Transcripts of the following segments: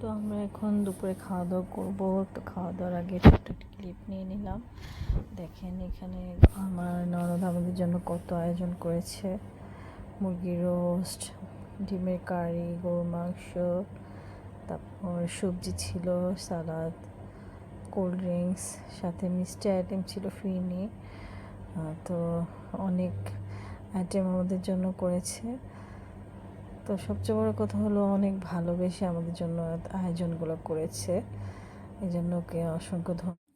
তো আমরা এখন দুপুরে খাওয়া দাওয়া করব। তো খাওয়া দাওয়ার আগে ছোট্ট একটা ক্লিপ নিয়ে নিলাম। দেখেন এখানে আমার ননদ আমাদের জন্য কত আয়োজন করেছে। মুরগির রোস্ট ডিমের কারি গরুর মাংস, তারপর সবজি ছিল সালাদ কোল্ড ড্রিঙ্কস সাথে মিষ্টি আইটেম ছিল ফিরনি তো অনেক আইটেম আমাদের জন্য করেছে। তো সবচেয়ে বড় কথা হলো অনেক ভালোবেসে আমাদের জন্য আয়োজনগুলো করেছে। এই জন্য ওকে অসংখ্য ধন্যবাদ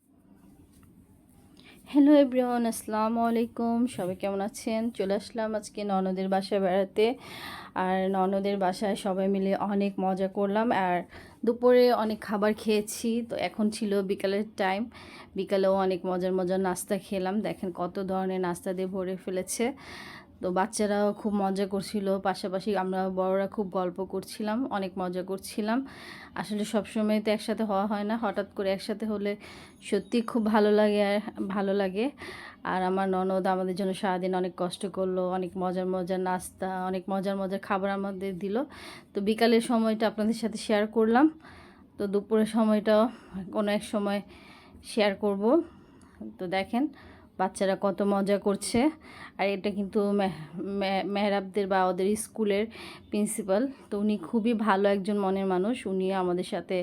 হ্যালো এভরিওয়ান আসসালামু আলাইকুম। সবাই কেমন আছেন? চলে আসলাম আজকে ননদের বাসায় বেড়াতে। আর ননদের বাসায় সবাই মিলে অনেক মজা করলাম। আর দুপুরে অনেক খাবার খেয়েছি, তো এখন ছিল বিকালের টাইম বিকালেও অনেক মজার মজার নাস্তা খেলাম। দেখেন কত ধরনের নাস্তা দিয়ে ভরে ফেলেছে। তো বাচ্চারাও খুব মজা করছিল। পাশাপাশি আমরা বড়রা খুব গল্প করছিলাম, অনেক মজা করছিলাম। আসলে সবসময় তো একসাথে হওয়া হয় না, হঠাৎ করে একসাথে হলে সত্যি খুব ভালো লাগে আর ভালো লাগে। আর আমার ননদ আমাদের জন্য সারাদিন অনেক কষ্ট করল, অনেক মজার মজার নাস্তা, অনেক মজার মজার খাবার আমাদের দিল। তো বিকালের সময়টা আপনাদের সাথে শেয়ার করলাম। তো দুপুরের সময়টাও কোনো এক সময় শেয়ার করব। তো দেখেন বাচ্চারা কত মজা করছে। আর এটা কিন্তু মেহরাবদের বা ওদের স্কুলের প্রিন্সিপাল। তো উনি খুবই ভালো একজন মনের মানুষ। উনি আমাদের সাথে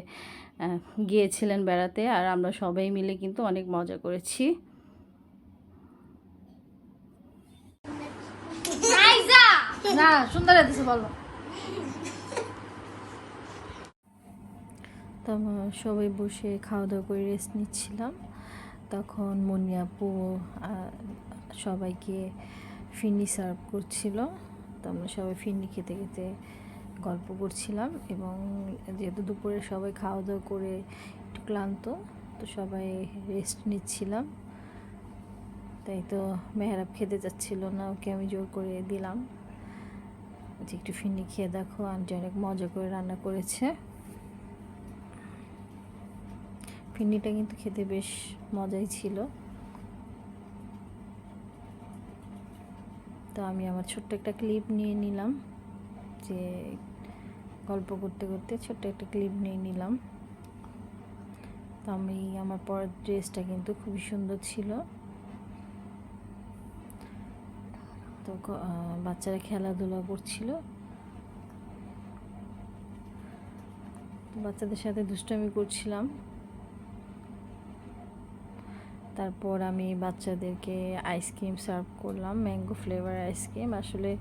গিয়েছিলেন বেড়াতে। আর আমরা সবাই মিলে কিন্তু অনেক মজা করেছি। না সুন্দর দিছে বলো। তো সবাই বসে খাওয়া দাওয়া করে রেস্ট নিচ্ছিলাম। তখন মনিয়াপু সবাইকে ফিন্নি সার্ভ করছিল। তো আমরা সবাই ফিন্নি খেতে খেতে গল্প করছিলাম এবং যেহেতু দুপুরে সবাই খাওয়া দাওয়া করে একটু ক্লান্ত, তো সবাই রেস্ট নিচ্ছিলাম। তাই তো মেহরাব খেতে যাচ্ছিল না, ওকে আমি জোর করে দিলাম। যে একটু ফিরনি খেয়ে দেখো, আন্টি অনেক মজা করে রান্না করেছে। ফিরনিটা কিন্তু খেতে বেশ মজাই ছিল। তো আমি আমার ছোট্ট একটা ক্লিপ নিয়ে নিলাম। যে গল্প করতে করতে ছোট্ট একটা ক্লিপ নিয়ে নিলাম। তো আমি আমার পরের ড্রেসটা কিন্তু খুবই সুন্দর ছিল। তো বাচ্চারা খেলাধুলা করছিল। বাচ্চাদের সাথে দুষ্টামি করছিলাম। তারপর আমি বাচ্চাদেরকে আইসক্রিম সার্ভ করলাম ম্যাঙ্গো ফ্লেভার আইসক্রিম আসলে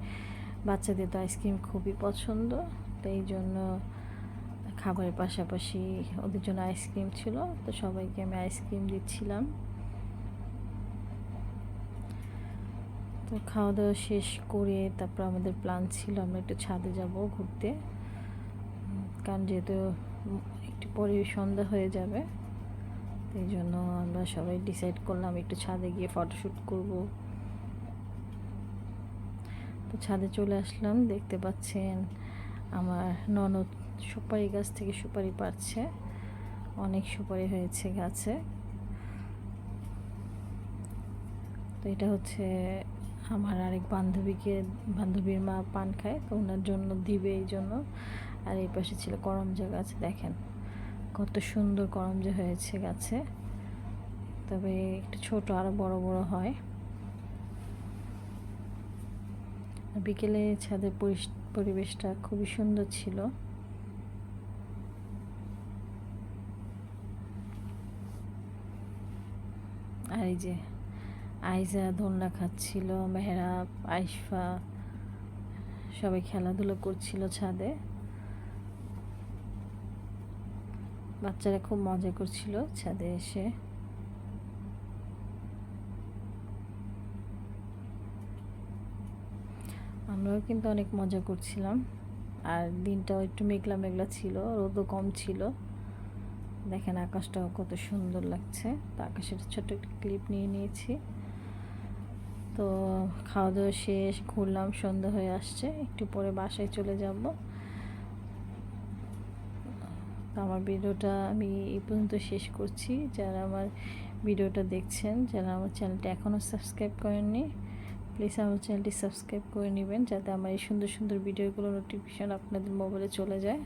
বাচ্চাদের তো আইসক্রিম খুবই পছন্দ, তো এই জন্য খাবারের পাশাপাশি ওদের জন্য আইসক্রিম ছিল, তো সবাইকে আমি আইসক্রিম দিচ্ছিলাম। তো খাওয়া দাওয়া শেষ করে তারপর আমাদের প্ল্যান ছিল, আমরা একটু ছাদে যাব ঘুরতে। কারণ যেহেতু একটু পরে সন্ধ্যা হয়ে যাবে। এই জন্য আমরা সবাই ডিসাইড করলাম একটু ছাদে গিয়ে ফটোশ্যুট করব। তো ছাদে চলে আসলাম, দেখতে পাচ্ছেন আমার ননদ সুপারি গাছ থেকে সুপারি পাচ্ছে অনেক সুপারি হয়েছে গাছে। তো এটা হচ্ছে আমার আরেক বান্ধবীকে, বান্ধবীর মা পান খায়, তো ওনার জন্য দিবে এই জন্য। আর এই পাশে ছিল করমজা গাছ, দেখেন। কত সুন্দর করম যে হয়েছে গাছে। তবে একটু ছোট আরও বড় বড় হয়। বিকেলে ছাদের পরিবেশটা খুবই সুন্দর ছিল। আর এই যে আইজা দোলনা খাচ্ছিল, মেহরাব আইশফা সবাই খেলাধুলো করছিল ছাদে। বাচ্চারা খুব মজা করছিল ছাদে এসে। আমরাও কিন্তু অনেক মজা করছিলাম। আর দিনটাও একটু মেঘলা মেঘলা ছিল, রোদও কম ছিল। দেখেন আকাশটাও কত সুন্দর লাগছে। তো আকাশের ছোট্ট একটা ক্লিপ নিয়ে নিয়েছি। তো খাওয়া দাওয়া শেষ, ঘুরলাম, সন্ধ্যা হয়ে আসছে। একটু পরে বাসায় চলে যাব। আমার ভিডিওটা আমি এই পর্যন্ত শেষ করছি। যারা আমার ভিডিওটা দেখছেন, যারা আমার চ্যানেলটা এখনও সাবস্ক্রাইব করেননি, প্লিজ আমার চ্যানেলটি সাবস্ক্রাইব করে নেবেন, যাতে আমার এই সুন্দর সুন্দর ভিডিওগুলো নোটিফিকেশান আপনাদের মোবাইলে চলে যায়।